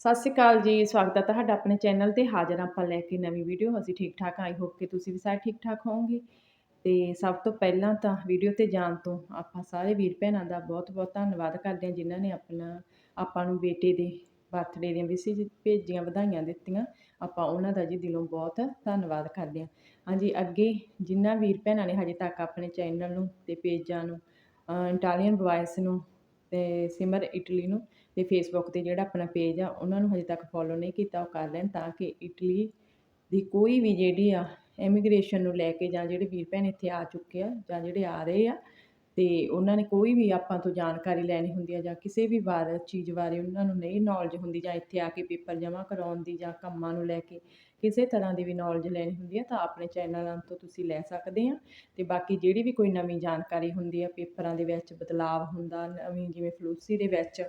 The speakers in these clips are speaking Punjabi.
ਸਤਿ ਸ਼੍ਰੀ ਅਕਾਲ ਜੀ, ਸਵਾਗਤ ਹੈ ਤੁਹਾਡਾ ਆਪਣੇ ਚੈਨਲ ਤੇ ਹਾਜ਼ਰ ਆਪਾਂ ਲੈ ਕੇ ਨਵੀਂ ਵੀਡੀਓ। ਅਸੀਂ ਠੀਕ ਠਾਕ ਆਈ ਹੋਪ ਕਿ ਤੁਸੀਂ ਵੀ ਸਾਰੇ ਠੀਕ ਠਾਕ ਹੋਵੋਗੇ। ਤੇ ਸਭ ਤੋਂ ਪਹਿਲਾਂ ਤਾਂ ਵੀਡੀਓ ਤੇ ਜਾਣ ਤੋਂ ਆਪਾਂ ਸਾਰੇ ਵੀਰ ਭੈਣਾਂ ਦਾ ਬਹੁਤ ਬਹੁਤ ਧੰਨਵਾਦ ਕਰਦੇ ਹਾਂ, ਜਿਨ੍ਹਾਂ ਨੇ ਆਪਣਾ, ਆਪਾਂ ਨੂੰ ਬੇਟੇ ਦੇ ਬਰਥਡੇ ਦੀਆਂ ਮੈਸੇਜ ਭੇਜੀਆਂ, ਵਧਾਈਆਂ ਦਿੱਤੀਆਂ। ਆਪਾਂ ਉਹਨਾਂ ਦਾ ਜੀ ਦਿਲੋਂ ਬਹੁਤ ਧੰਨਵਾਦ ਕਰਦੇ ਹਾਂ। ਹਾਂਜੀ, ਅੱਗੇ ਜਿਨ੍ਹਾਂ ਵੀਰ ਭੈਣਾਂ ਨੇ ਹਜੇ ਤੱਕ ਆਪਣੇ ਚੈਨਲ ਨੂੰ ਤੇ ਪੇਜਾਂ ਨੂੰ ਇਟਾਲੀਅਨ ਵੌਇਸ ਨੂੰ ਤੇ ਸਿਮਰ ਇਟਲੀ ਨੂੰ ਤੇ ਫੇਸਬੁੱਕ ਤੇ ਜਿਹੜਾ ਆਪਣਾ ਪੇਜ ਆ, ਉਹਨਾਂ ਨੂੰ ਹਜੇ ਤੱਕ ਫੋਲੋ ਨਹੀਂ ਕੀਤਾ, ਉਹ ਕਰ ਲੈਣ ਤਾਂ ਕਿ ਇਟਲੀ ਦੀ ਕੋਈ ਵੀ ਜਿਹੜੀ ਆ ਇਮੀਗ੍ਰੇਸ਼ਨ ਨੂੰ ਲੈ ਕੇ ਜਾਂ ਜਿਹੜੇ ਵੀਰ ਭੈਣ ਇੱਥੇ ਆ ਚੁੱਕੇ ਆ ਜਾਂ ਜਿਹੜੇ ਆ ਰਹੇ ਆ, ਤੇ ਉਹਨਾਂ ਨੇ ਕੋਈ ਵੀ ਆਪਾਂ ਤੋਂ ਜਾਣਕਾਰੀ ਲੈਣੀ ਹੁੰਦੀ ਆ ਜਾਂ ਕਿਸੇ ਵੀ ਬਾਰੇ ਚੀਜ਼ ਬਾਰੇ ਉਹਨਾਂ ਨੂੰ ਨਹੀਂ ਨੌਲੇਜ ਹੁੰਦੀ ਜਾਂ ਇੱਥੇ ਆ ਕੇ ਪੇਪਰ ਜਮ੍ਹਾਂ ਕਰਾਉਣ ਦੀ ਜਾਂ ਕੰਮਾਂ ਨੂੰ ਲੈ ਕੇ ਕਿਸੇ ਤਰ੍ਹਾਂ ਦੀ ਵੀ ਨੌਲੇਜ ਲੈਣੀ ਹੁੰਦੀ ਆ ਤਾਂ ਆਪਣੇ ਚੈਨਲਾਂ ਤੋਂ ਤੁਸੀਂ ਲੈ ਸਕਦੇ ਆ। ਤੇ ਬਾਕੀ ਜਿਹੜੀ ਵੀ ਕੋਈ ਨਵੀਂ ਜਾਣਕਾਰੀ ਹੁੰਦੀ ਆ, ਪੇਪਰਾਂ ਦੇ ਵਿੱਚ ਬਦਲਾਅ ਹੁੰਦਾ, ਨਵੀਂ ਜਿਵੇਂ ਫਲੂਸੀ ਦੇ ਵਿੱਚ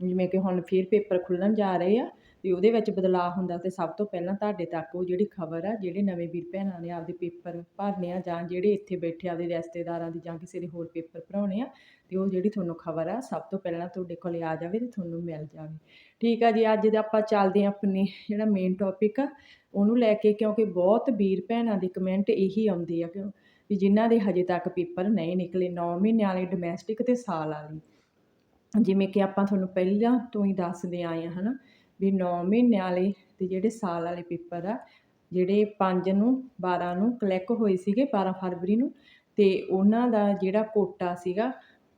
ਜਿਵੇਂ ਕਿ ਹੁਣ ਫਿਰ ਪੇਪਰ ਖੁੱਲ੍ਹਣ ਜਾ ਰਹੇ ਆ, ਤੇ ਉਹਦੇ ਵਿੱਚ ਬਦਲਾਅ ਹੁੰਦਾ ਤੇ ਸਭ ਤੋਂ ਪਹਿਲਾਂ ਤੁਹਾਡੇ ਤੱਕ ਉਹ ਜਿਹੜੀ ਖਬਰ ਆ, ਜਿਹੜੇ ਨਵੇਂ ਵੀਰ ਭੈਣਾਂ ਨੇ ਆਪਦੇ ਪੇਪਰ ਭਰਨੇ ਆ ਜਾਂ ਜਿਹੜੇ ਇੱਥੇ ਬੈਠੇ ਆਪਦੇ ਰਿਸ਼ਤੇਦਾਰਾਂ ਦੀ ਜਾਂ ਕਿਸੇ ਦੇ ਹੋਰ ਪੇਪਰ ਭਰਾਉਣੇ ਆ ਤੇ ਉਹ ਜਿਹੜੀ ਤੁਹਾਨੂੰ ਖਬਰ ਆ, ਸਭ ਤੋਂ ਪਹਿਲਾਂ ਤੁਹਾਡੇ ਕੋਲੇ ਆ ਜਾਵੇ ਤੇ ਤੁਹਾਨੂੰ ਮਿਲ ਜਾਵੇ। ਠੀਕ ਆ ਜੀ, ਅੱਜ ਦੇ ਆਪਾਂ ਚੱਲਦੇ ਆ ਆਪਣੇ ਜਿਹੜਾ ਮੇਨ ਟੌਪਿਕ ਆ, ਉਹਨੂੰ ਲੈ ਕੇ ਕਿਉਂਕਿ ਬਹੁਤ ਵੀਰ ਭੈਣਾਂ ਦੇ ਕਮੈਂਟ ਇਹੀ ਆਉਂਦੇ ਆ ਕਿ ਵੀ ਜਿਨ੍ਹਾਂ ਦੇ ਹਜੇ ਤੱਕ ਪੇਪਰ ਨਹੀਂ ਨਿਕਲੇ 9 ਮਹੀਨਿਆਂ ਵਾਲੇ ਡੋਮੈਸਟਿਕ ਤੇ ਸਾਲ ਵਾਲੀ। ਜਿਵੇਂ ਕਿ ਆਪਾਂ ਤੁਹਾਨੂੰ ਪਹਿਲਾਂ ਤੋਂ ਹੀ ਦੱਸਦੇ ਆਏ ਆ ਹਨਾ, ਵੀ 9 ਮਹੀਨਿਆਂ ਵਾਲੇ ਤੇ ਜਿਹੜੇ ਸਾਲ ਵਾਲੇ ਪੇਪਰ ਆ, ਜਿਹੜੇ 5 ਨੂੰ 12 ਨੂੰ ਕਲੈਕ ਹੋਏ ਸੀਗੇ 12 ਫਰਵਰੀ ਨੂੰ, ਤੇ ਉਹਨਾਂ ਦਾ ਜਿਹੜਾ ਕੋਟਾ ਸੀਗਾ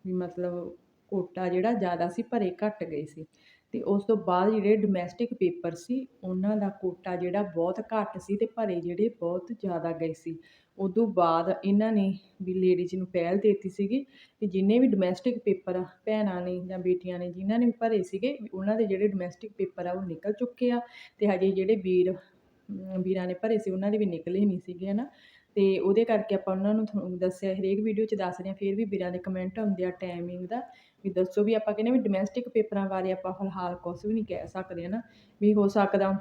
ਵੀ ਮਤਲਬ ਕੋਟਾ ਜਿਹੜਾ ਜ਼ਿਆਦਾ ਸੀ ਭਰੇ ਘੱਟ ਗਏ ਸੀ। ਅਤੇ ਉਸ ਤੋਂ ਬਾਅਦ ਜਿਹੜੇ ਡੋਮੈਸਟਿਕ ਪੇਪਰ ਸੀ, ਉਹਨਾਂ ਦਾ ਕੋਟਾ ਜਿਹੜਾ ਬਹੁਤ ਘੱਟ ਸੀ ਅਤੇ ਭਰੇ ਜਿਹੜੇ ਬਹੁਤ ਜ਼ਿਆਦਾ ਗਏ ਸੀ। ਉਦੋਂ ਬਾਅਦ ਇਹਨਾਂ ਨੇ ਵੀ ਲੇਡੀਜ਼ ਨੂੰ ਪਹਿਲ ਦੇਤੀ ਸੀਗੀ ਕਿ ਜਿੰਨੇ ਵੀ ਡੋਮੈਸਟਿਕ ਪੇਪਰ ਭੈਣਾਂ ਨੇ ਜਾਂ ਬੇਟੀਆਂ ਨੇ ਜਿਨ੍ਹਾਂ ਨੇ ਵੀ ਭਰੇ ਸੀਗੇ ਉਹਨਾਂ ਦੇ ਜਿਹੜੇ ਡੋਮੈਸਟਿਕ ਪੇਪਰ ਆ ਉਹ ਨਿਕਲ ਚੁੱਕੇ ਆ। ਅਤੇ ਹਜੇ ਜਿਹੜੇ ਵੀਰ ਵੀਰਾਂ ਨੇ ਭਰੇ ਸੀ, ਉਹਨਾਂ ਦੇ ਵੀ ਨਿਕਲੇ ਨਹੀਂ ਸੀਗੇ ਹੈ ਨਾ ਤੇ ਉਹਦੇ ਕਰਕੇ ਆਪਾਂ ਉਹਨਾਂ ਨੂੰ ਤੁਹਾਨੂੰ ਦੱਸਿਆ, ਹਰੇਕ ਵੀਡੀਓ 'ਚ ਦੱਸ ਰਹੇ ਹਾਂ, ਫਿਰ ਵੀ ਵੀਰਾਂ ਦੇ ਕਮੈਂਟ ਆਉਂਦੇ ਆ ਟਾਈਮਿੰਗ ਦਾ, ਵੀ ਦੱਸੋ ਵੀ ਆਪਾਂ ਕਹਿੰਦੇ ਵੀ ਡੋਮੈਸਟਿਕ ਪੇਪਰਾਂ ਬਾਰੇ ਆਪਾਂ ਫਿਲਹਾਲ ਕੁਝ ਵੀ ਨਹੀਂ ਕਹਿ ਸਕਦੇ, ਹਨਾ? ਵੀ ਹੋ ਸਕਦਾ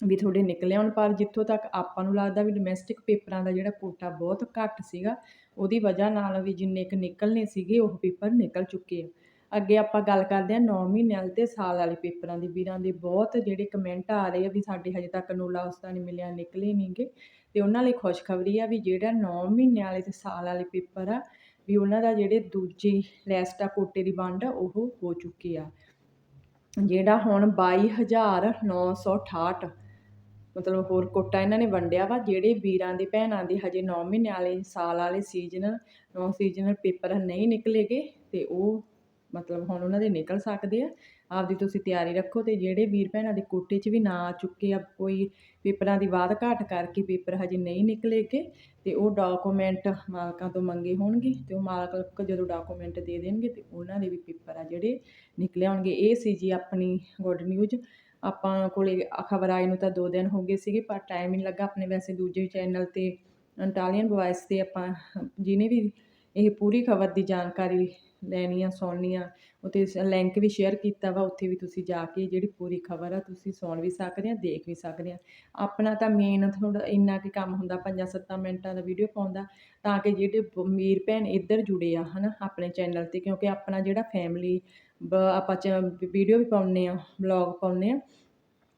ਵੀ ਤੁਹਾਡੇ ਨਿਕਲੇ ਆਉਣ ਪਰ ਜਿੱਥੋਂ ਤੱਕ ਆਪਾਂ ਨੂੰ ਲੱਗਦਾ ਵੀ ਡੋਮੈਸਟਿਕ ਪੇਪਰਾਂ ਦਾ ਜਿਹੜਾ ਕੋਟਾ ਬਹੁਤ ਘੱਟ ਸੀਗਾ, ਉਹਦੀ ਵਜ੍ਹਾ ਨਾਲ ਵੀ ਜਿੰਨੇ ਕੁ ਨਿਕਲਨੇ ਸੀਗੇ, ਉਹ ਪੇਪਰ ਨਿਕਲ ਚੁੱਕੇ ਆ। ਅੱਗੇ ਆਪਾਂ ਗੱਲ ਕਰਦੇ ਹਾਂ 9 ਮਹੀਨਿਆਂ ਵਾਲੇ ਤੇ ਸਾਲ ਵਾਲੇ ਪੇਪਰਾਂ ਦੀ, ਵੀਰਾਂ ਦੇ ਬਹੁਤ ਜਿਹੜੇ ਕਮੈਂਟ ਆ ਰਹੇ ਆ ਵੀ ਸਾਡੇ ਹਜੇ ਤੱਕ ਨੂਲਾ ਉਸਦਾ ਨਹੀਂ ਮਿਲਿਆ, ਨਿਕਲੇ ਨਹੀਂਗੇ ਅਤੇ ਉਹਨਾਂ ਲਈ ਖੁਸ਼ਖਬਰੀ ਆ ਵੀ ਜਿਹੜਾ ਨੌ ਮਹੀਨੇ ਵਾਲੇ ਅਤੇ ਸਾਲ ਵਾਲੇ ਪੇਪਰ ਆ, ਵੀ ਉਹਨਾਂ ਦਾ ਜਿਹੜੇ ਦੂਜੀ ਲੈਸਟ ਆ ਕੋਟੇ ਦੀ ਵੰਡ, ਉਹ ਹੋ ਚੁੱਕੀ ਆ। ਜਿਹੜਾ ਹੁਣ 22968 ਮਤਲਬ ਹੋਰ ਕੋਟਾ ਇਹਨਾਂ ਨੇ ਵੰਡਿਆ ਵਾ, ਜਿਹੜੇ ਵੀਰਾਂ ਦੇ ਭੈਣਾਂ ਦੇ ਹਜੇ 9 ਮਹੀਨਿਆਂ ਵਾਲੇ ਸਾਲ ਵਾਲੇ ਸੀਜ਼ਨਲ ਨੌ ਸੀਜ਼ਨਲ ਪੇਪਰ ਨਹੀਂ ਨਿਕਲੇਗੇ, ਤੇ ਉਹ ਮਤਲਬ ਹੁਣ ਉਹਨਾਂ ਦੇ ਨਿਕਲ ਸਕਦੇ ਆ। ਆਪਦੀ ਤੁਸੀਂ ਤਿਆਰੀ ਰੱਖੋ ਤੇ ਜਿਹੜੇ ਵੀਰ ਭੈਣਾਂ ਦੇ ਕੋਟੇ 'ਚ ਵੀ ਨਾ ਆ ਚੁੱਕੇ ਆ ਕੋਈ ਪੇਪਰਾਂ ਦੀ ਬਾਅਦ ਘਾਟ ਕਰਕੇ ਪੇਪਰ ਹਜੇ ਨਹੀਂ ਨਿਕਲੇਗੇ ਤੇ ਉਹ ਡਾਕੂਮੈਂਟ ਮਾਲਕਾਂ ਤੋਂ ਮੰਗੇ ਹੋਣਗੇ ਤੇ ਉਹ ਮਾਲਕ ਜਦੋਂ ਡਾਕੂਮੈਂਟ ਦੇ ਦੇਣਗੇ ਤੇ ਉਹਨਾਂ ਦੇ ਵੀ ਪੇਪਰ ਆ ਜਿਹੜੇ ਨਿਕਲੇ ਆਉਣਗੇ। ਇਹ ਸੀ ਜੀ ਆਪਣੀ ਗੁੱਡ ਨਿਊਜ਼ ਆਪਾਂ ਕੋਲੇ ਖਬਰ ਆਈ ਨੂੰ ਤਾਂ 2 ਦਿਨ ਹੋ ਗਏ ਸੀਗੇ, ਪਰ ਟਾਈਮ ਨਹੀਂ ਲੱਗਾ ਆਪਣੇ ਵੈਸੇ ਦੂਜੇ ਚੈਨਲ ਤੇ ਇਟਾਲੀਅਨ ਵੌਇਸ ਤੇ ਆਪਾਂ, ਜਿਹਨੇ ਵੀ ਇਹ ਪੂਰੀ ਖਬਰ ਦੀ ਜਾਣਕਾਰੀ ਲੈਣੀ ਆ ਸੁਣਨੀ ਉੱਥੇ ਲਿੰਕ ਵੀ ਸ਼ੇਅਰ ਕੀਤਾ ਵਾ, ਉੱਥੇ ਵੀ ਤੁਸੀਂ ਜਾ ਕੇ ਜਿਹੜੀ ਪੂਰੀ ਖਬਰ ਆ, ਤੁਸੀਂ ਸੁਣ ਵੀ ਸਕਦੇ ਆ, ਦੇਖ ਵੀ ਸਕਦੇ ਆ। ਆਪਣਾ ਤਾਂ ਮੇਨ ਥੋੜਾ ਇੰਨਾ ਕਿ ਕੰਮ ਹੁੰਦਾ 5-7 ਮਿੰਟਾਂ ਦਾ ਵੀਡੀਓ ਪਾਉਂਦਾ, ਤਾਂ ਕਿ ਜਿਹੜੇ ਅਮੀਰ ਭੈਣ ਇੱਧਰ ਜੁੜੇ ਆ, ਹਨਾ, ਆਪਣੇ ਚੈਨਲ ਤੇ, ਕਿਉਂਕਿ ਆਪਣਾ ਜਿਹੜਾ ਫੈਮਿਲੀ ਆਪਾਂ ਚ ਵੀਡੀਓ ਵੀ ਪਾਉਂਦੇ ਆ ਬਲੌਗ ਪਾਉਂਦੇ ਆ,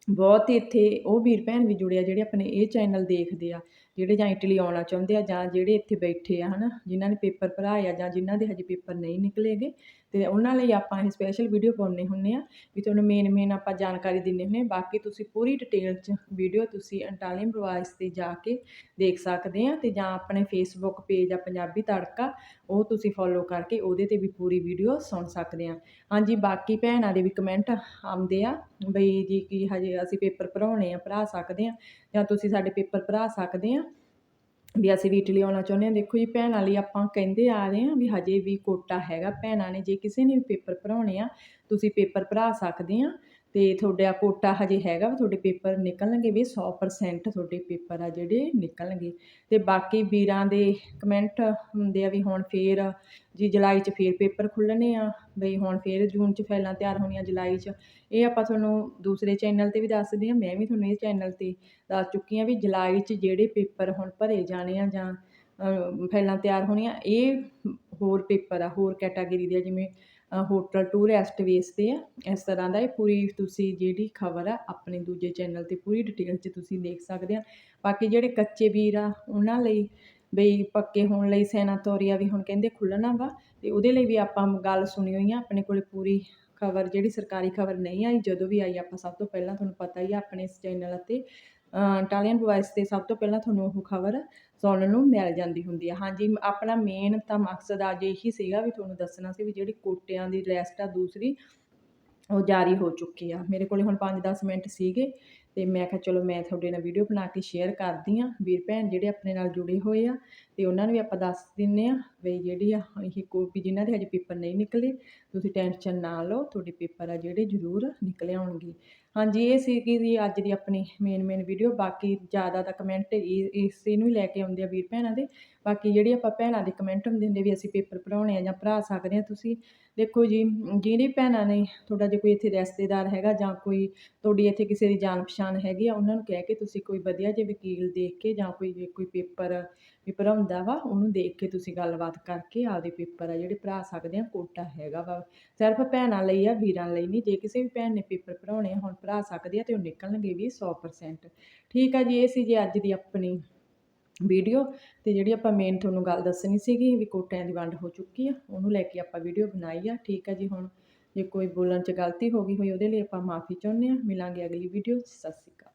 ਬਹੁਤ ਇੱਥੇ ਉਹ ਵੀਰ ਭੈਣ ਵੀ ਜੁੜੇ ਆ, ਜਿਹੜੇ ਆਪਣੇ ਇਹ ਚੈਨਲ ਦੇਖਦੇ ਆ। ਜਿਹੜੇ ਜਾਂ ਇਟਲੀ ਆਉਣਾ ਚਾਹੁੰਦੇ ਆ ਜਾਂ ਜਿਹੜੇ ਇੱਥੇ ਬੈਠੇ ਆ, ਹਨਾ, ਜਿਨ੍ਹਾਂ ਨੇ ਪੇਪਰ ਭਰਾਏ ਆ ਜਾਂ ਜਿਨ੍ਹਾਂ ਦੇ ਹਜੇ ਪੇਪਰ ਨਹੀਂ ਨਿਕਲੇਗੇ ਤੇ ਉਹਨਾਂ ਲਈ ਆਪਾਂ ਇਹ ਸਪੈਸ਼ਲ ਵੀਡੀਓ ਪਾਉਂਦੇ ਹੁੰਨੇ ਆ ਵੀ ਤੁਹਾਨੂੰ ਮੇਨ ਮੇਨ ਆਪਾਂ ਜਾਣਕਾਰੀ ਦਿੰਨੇ ਹੁੰਨੇ ਬਾਕੀ ਤੁਸੀਂ ਪੂਰੀ ਡਿਟੇਲ 'ਚ ਵੀਡੀਓ ਤੁਸੀਂ ਅੰਟਾਲੀਅਨ ਪ੍ਰਵਾਸ ਤੇ ਜਾ ਕੇ ਦੇਖ ਸਕਦੇ ਆ ਤੇ ਜਾਂ ਆਪਣੇ ਫੇਸਬੁੱਕ ਪੇਜ ਆ, ਪੰਜਾਬੀ ਤੜਕਾ, ਉਹ ਤੁਸੀਂ ਫੋਲੋ ਕਰਕੇ ਉਹਦੇ ਤੇ ਵੀ ਪੂਰੀ ਵੀਡੀਓ ਸੁਣ ਸਕਦੇ ਆ। ਹਾਂਜੀ, ਬਾਕੀ ਭੈਣਾਂ ਦੇ ਵੀ ਕਮੈਂਟ ਆਉਂਦੇ ਆ ਬਈ ਜੀ ਕੀ ਹਜੇ ਅਸੀਂ ਪੇਪਰ ਭਰਾਉਣੇ ਆ ਭਰਾ ਸਕਦੇ ਆ ਜਾਂ ਤੁਸੀਂ ਸਾਡੇ ਪੇਪਰ ਭਰਾ ਸਕਦੇ ਆ। ਵੀ ਅਸੀਂ ਵੀ ਇਟਲੀ ਆਉਣਾ ਚਾਹੁੰਦੇ ਹਾਂ। ਦੇਖੋ ਜੀ, ਭੈਣਾਂ ਲਈ ਆਪਾਂ ਕਹਿੰਦੇ ਆ ਰਹੇ ਹਾਂ ਵੀ ਹਜੇ ਵੀ ਕੋਟਾ ਹੈਗਾ। ਭੈਣਾਂ ਨੇ ਜੇ ਕਿਸੇ ਨੇ ਵੀ ਪੇਪਰ ਭਰਾਉਣੇ ਆ, ਤੁਸੀਂ ਪੇਪਰ ਭਰਾ ਸਕਦੇ ਆ। ਤੇ ਤੁਹਾਡਾ ਕੋਟਾ ਹਜੇ ਹੈਗਾ ਵੀ, ਤੁਹਾਡੇ ਪੇਪਰ ਨਿਕਲਣਗੇ ਵੀ 100% ਤੁਹਾਡੇ ਪੇਪਰ ਆ ਜਿਹੜੇ ਨਿਕਲਣਗੇ। ਤੇ ਬਾਕੀ ਵੀਰਾਂ ਦੇ ਕਮੈਂਟ ਹੁੰਦੇ ਆ ਵੀ ਹੁਣ ਫੇਰ ਜੀ ਜੁਲਾਈ 'ਚ ਫੇਰ ਪੇਪਰ ਖੁੱਲਣੇ ਆ, ਬਈ ਹੁਣ ਫੇਰ ਜੂਨ 'ਚ ਫਾਈਲਾਂ ਤਿਆਰ ਹੋਣੀਆਂ ਜੁਲਾਈ 'ਚ। ਇਹ ਆਪਾਂ ਤੁਹਾਨੂੰ ਦੂਸਰੇ ਚੈਨਲ ਤੇ ਵੀ ਦੱਸਦੇ ਆ, ਮੈਂ ਵੀ ਤੁਹਾਨੂੰ ਇਹ ਚੈਨਲ ਤੇ ਦੱਸ ਚੁੱਕੀ ਆ ਵੀ ਜੁਲਾਈ 'ਚ ਜਿਹੜੇ ਪੇਪਰ ਹੁਣ ਭਰੇ ਜਾਣੇ ਆ ਜਾਂ ਫਾਈਲਾਂ ਤਿਆਰ ਹੋਣੀਆਂ, ਇਹ ਹੋਰ ਪੇਪਰ ਆ, ਹੋਰ ਕੈਟਾਗਰੀ ਦੇ ਆ, ਜਿਵੇਂ ਹੋਟਲ ਟੂਰਿਸਟ ਬੇਸ ਤੇ ਆ, ਇਸ ਤਰ੍ਹਾਂ ਦਾ ਇਹ ਪੂਰੀ ਤੁਸੀਂ ਜਿਹੜੀ ਖਬਰ ਆ, ਆਪਣੇ ਦੂਜੇ ਚੈਨਲ ਤੇ ਪੂਰੀ ਡਿਟੇਲ 'ਚ ਤੁਸੀਂ ਦੇਖ ਸਕਦੇ ਆ। ਬਾਕੀ ਜਿਹੜੇ ਕੱਚੇ ਵੀਰ ਆ, ਉਹਨਾਂ ਲਈ ਬਈ ਪੱਕੇ ਹੋਣ ਲਈ ਸੈਨਾ ਤੋਰੀਆ ਵੀ ਹੁਣ ਕਹਿੰਦੇ ਖੁੱਲ੍ਹਣਾ ਵਾ, ਤੇ ਉਹਦੇ ਲਈ ਵੀ ਆਪਾਂ ਗੱਲ ਸੁਣੀ ਹੋਈ ਆ, ਆਪਣੇ ਕੋਲੇ ਪੂਰੀ ਖਬਰ, ਜਿਹੜੀ ਸਰਕਾਰੀ ਖਬਰ ਨਹੀਂ ਆਈ, ਜਦੋਂ ਵੀ ਆਈ, ਆਪਾਂ ਸਭ ਤੋਂ ਪਹਿਲਾਂ ਤੁਹਾਨੂੰ ਪਤਾ ਹੀ ਆ, ਆਪਣੇ ਇਸ ਚੈਨਲ ਅਤੇ ਇਟਾਲੀਅਨ ਵੌਇਸ ਤੇ ਸਭ ਤੋਂ ਪਹਿਲਾਂ ਤੁਹਾਨੂੰ ਉਹ ਖਬਰ ਸੁਣਨ ਨੂੰ ਮਿਲ ਜਾਂਦੀ ਹੁੰਦੀ ਆ। ਹਾਂਜੀ ਆਪਣਾ ਮੇਨ ਤਾਂ ਮਕਸਦ ਅੱਜ ਇਹੀ ਸੀਗਾ ਵੀ ਤੁਹਾਨੂੰ ਦੱਸਣਾ ਸੀ ਵੀ ਜਿਹੜੀ ਕੋਟਿਆਂ ਦੀ ਲਿਸਟ ਆ ਦੂਸਰੀ, ਉਹ ਜਾਰੀ ਹੋ ਚੁੱਕੀ ਆ। ਮੇਰੇ ਕੋਲੇ ਹੁਣ 5-10 ਮਿੰਟ ਸੀਗੇ। ਤੇ ਮੈਂ ਕਿਹਾ ਚਲੋ ਮੈਂ ਤੁਹਾਡੇ ਨਾਲ ਵੀਡੀਓ ਬਣਾ ਕੇ ਸ਼ੇਅਰ ਕਰਦੀ ਆ ਵੀਰ ਭੈਣ ਜਿਹੜੇ ਆਪਣੇ ਨਾਲ ਜੁੜੇ ਹੋਏ ਆ, ਤੇ ਉਹਨਾਂ ਨੂੰ ਵੀ ਆਪਾਂ ਦੱਸ ਦਿੰਨੇ ਆ ਵੀ ਜਿਹੜੀ ਆ ਇਹ ਕੋਪੀ ਜਿਨ੍ਹਾਂ ਦੇ ਹਜੇ ਪੇਪਰ ਨਹੀਂ ਨਿਕਲੇ, ਤੁਸੀਂ ਟੈਨਸ਼ਨ ਨਾ ਲਓ, ਤੁਹਾਡੇ ਪੇਪਰ ਆ ਜਿਹੜੇ ਜ਼ਰੂਰ ਨਿਕਲ ਆਉਣਗੇ। ਹਾਂਜੀ, ਇਹ ਸੀਗੀ ਜੀ ਅੱਜ ਦੀ ਆਪਣੀ ਮੇਨ ਮੇਨ ਵੀਡੀਓ ਬਾਕੀ ਜ਼ਿਆਦਾ ਤਾਂ ਕਮੈਂਟ ਇਸੇ ਨੂੰ ਹੀ ਲੈ ਕੇ ਆਉਂਦੇ ਆ ਵੀਰ ਭੈਣਾਂ ਦੇ। ਬਾਕੀ ਜਿਹੜੀ ਆਪਾਂ ਭੈਣਾਂ ਦੇ ਕਮੈਂਟ ਹੁੰਦੇ ਹੁੰਦੇ ਵੀ ਅਸੀਂ ਪੇਪਰ ਭਰਾਉਣੇ ਆ ਜਾਂ ਭਰਾ ਸਕਦੇ ਆ ਤੁਸੀਂ, ਦੇਖੋ ਜੀ, ਜਿਹੜੀ ਭੈਣਾਂ ਨੇ ਤੁਹਾਡਾ ਜੇ ਕੋਈ ਇੱਥੇ ਰਿਸ਼ਤੇਦਾਰ ਹੈਗਾ ਜਾਂ ਕੋਈ ਤੁਹਾਡੀ ਇੱਥੇ ਕਿਸੇ ਦੀ ਜਾਣ ਪਛਾਣ ਹੈਗੀ ਆ, ਉਹਨਾਂ ਨੂੰ ਕਹਿ ਕੇ ਤੁਸੀਂ ਕੋਈ ਵਧੀਆ ਜਿਹੇ ਵਕੀਲ ਦੇਖ ਕੇ ਜਾਂ ਕੋਈ ਜੇ ਕੋਈ ਪੇਪਰ ਵੀ ਭਰਾਉਂਦਾ ਵਾ, ਉਹਨੂੰ ਦੇਖ ਕੇ ਤੁਸੀਂ ਗੱਲਬਾਤ ਕਰਕੇ ਆਪਦੇ ਪੇਪਰ ਆ ਜਿਹੜੇ ਭਰਾ ਸਕਦੇ ਆ, ਕੋਟਾ ਹੈਗਾ ਵਾ। ਸਿਰਫ ਭੈਣਾਂ ਲਈ ਆ, ਵੀਰਾਂ ਲਈ ਨਹੀਂ, ਜੇ ਕਿਸੇ ਵੀ ਭੈਣ ਨੇ ਪੇਪਰ ਭਰਾਉਣੇ ਆ, ਹੁਣ ਭਰਾ ਸਕਦੇ ਆ ਤੇ ਉਹ ਨਿਕਲਣਗੇ ਵੀ 100% ਠੀਕ ਆ ਜੀ, ਇਹ ਸੀ ਜੀ ਅੱਜ ਦੀ ਆਪਣੀ ਵੀਡੀਓ ਤੇ ਜਿਹੜੀ ਆਪਾਂ ਮੇਨ ਤੁਹਾਨੂੰ ਗੱਲ ਦੱਸਣੀ ਸੀਗੀ ਵੀ ਕੋਟਿਆਂ ਦੀ ਵੰਡ ਹੋ ਚੁੱਕੀ ਆ, ਉਹਨੂੰ ਲੈ ਕੇ ਆਪਾਂ ਵੀਡੀਓ ਬਣਾਈ ਆ। ਠੀਕ ਆ ਜੀ, ਹੁਣ ਜੇ ਕੋਈ ਬੋਲਣ 'ਚ ਗਲਤੀ ਹੋ ਗਈ ਹੋਈ, ਉਹਦੇ ਲਈ ਆਪਾਂ ਮਾਫੀ ਚਾਹੁੰਦੇ ਆ। ਮਿਲਾਂਗੇ ਅਗਲੀ ਵੀਡੀਓ। 'ਚ ਸਤਿ ਸ਼੍ਰੀ ਅਕਾਲ।